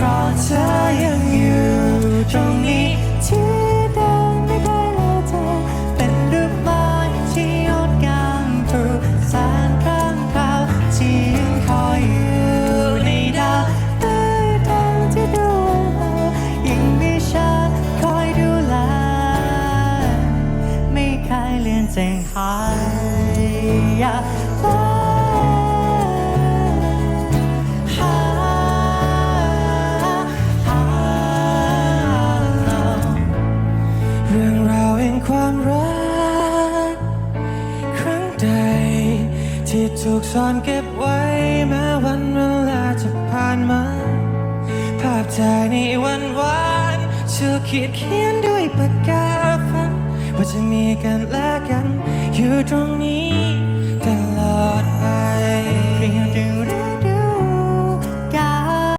เพราะเธอยังอยู่ตรงนี้ที่เดิมไม่ได้แล้วเธอ เป็นรูปไม้ที่งดงามปลูกสานข้างคาวที่ยังคอยอยู่ในดาวตื้ดาวที่ดูเรายังมีฉันคอยดูแลไม่เคยเลือนจางหาย ความรัก ครั้งใด ที่ถูกซ่อนเก็บไว้แม้วันเวลาจะผ่านมา ภาพถ่ายในวันวานเธอขีดเขียนด้วยปากกาฝันว่าจะมีกันและกันอยู่ตรงนี้